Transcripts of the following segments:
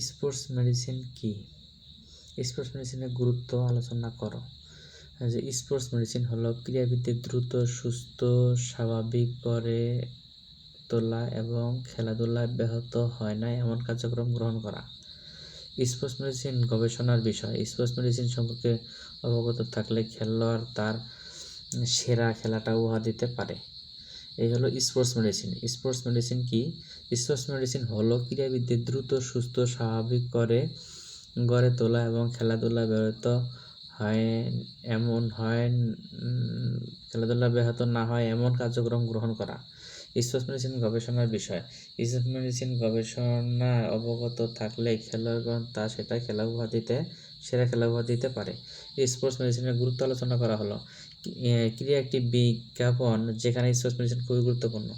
Sports medicine কি? Sports মেডিসিনের গুরুত্ব আলোচনা করো। যে স্পোর্টস মেডিসিন হলো ক্রীড়াবিদদের দ্রুত, সুস্থ, স্বাভাবিক করে তোলা এবং খেলাধুলা ব্যাহত হয় না এমন কার্যক্রম গ্রহণ করা। স্পোর্টস মেডিসিন গবেষণার বিষয়। স্পোর্টস মেডিসিন সম্পর্কে অবগত থাকলে খেলোয়াড় তার সেরা খেলাটা উপহার দিতে পারে। এই হলো স্পোর্টস মেডিসিন। স্পোর্টস মেডিসিন কি? স্পোর্টস মেডিসিন হলো ক্রীড়াবিদদের দ্রুত, সুস্থ, স্বাভাবিক করে গড়ে তোলা এবং খেলাধুলা ব্যাহত হয়, এমন হয় খেলাধুলা ব্যাহত না হয় এমন কার্যক্রম গ্রহণ করা। স্পোর্টস মেডিসিন গবেষণার বিষয়। স্পোর্টস মেডিসিন গবেষণা অবগত থাকলে খেলোয়াড়গণ তা সেটা খেলা উপহার দিতে, সেরা খেলা উপহার দিতে পারে। স্পোর্টস মেডিসিনের গুরুত্ব আলোচনা করা হলো। কি- এ, ক্রীড়া একটি বিজ্ঞাপন যেখানে মেডিসিন খুবই গুরুত্বপূর্ণ।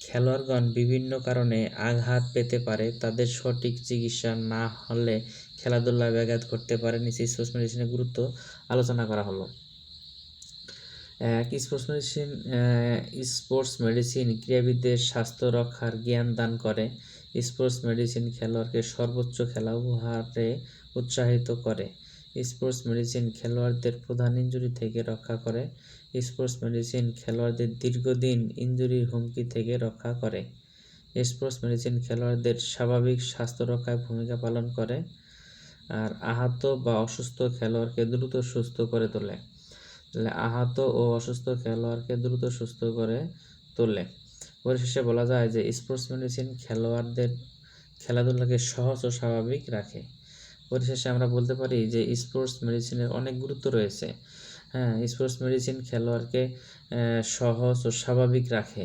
খেলোয়াড়গণ বিভিন্ন কারণে আঘাত পেতে পারে তাদের সঠিক চিকিৎসা না হলে খেলাধুলায় ব্যাঘাত ঘটতে পারে নিচে স্পোর্টস মেডিসিনের গুরুত্ব আলোচনা করা হলো। এক স্পোর্টস মেডিসিন স্পোর্টস মেডিসিন ক্রীড়াবিদদের স্বাস্থ্য রক্ষার জ্ঞান দান করে। স্পোর্টস মেডিসিন খেলোয়াড়কে সর্বোচ্চ খেলা উপহারে উৎসাহিত করে। স্পোর্টস মেডিসিন খেলোয়াড়দের প্রধান ইনজুরি থেকে রক্ষা করে। স্পোর্টস মেডিসিন খেলোয়াড়দের দীর্ঘদিন ইনজুরির হুমকি থেকে রক্ষা করে। স্পোর্টস মেডিসিন খেলোয়াড়দের স্বাভাবিক স্বাস্থ্য রক্ষায় ভূমিকা পালন করে আর আহত বা অসুস্থ খেলোয়াড়কে দ্রুত সুস্থ করে তোলে। তাহলে আহত ও অসুস্থ খেলোয়াড়কে দ্রুত সুস্থ করে তোলে। পরিশেষে বলা যায় যে, স্পোর্টস মেডিসিন খেলোয়াড়দের খেলাধুলাকে সহজ ও স্বাভাবিক রাখে। পরিশেষে আমরা বলতে পারি যে স্পোর্টস মেডিসিনের অনেক গুরুত্ব রয়েছে। হ্যাঁ স্পোর্টস মেডিসিন খেলোয়াড়কে সহজ ও স্বাভাবিক রাখে।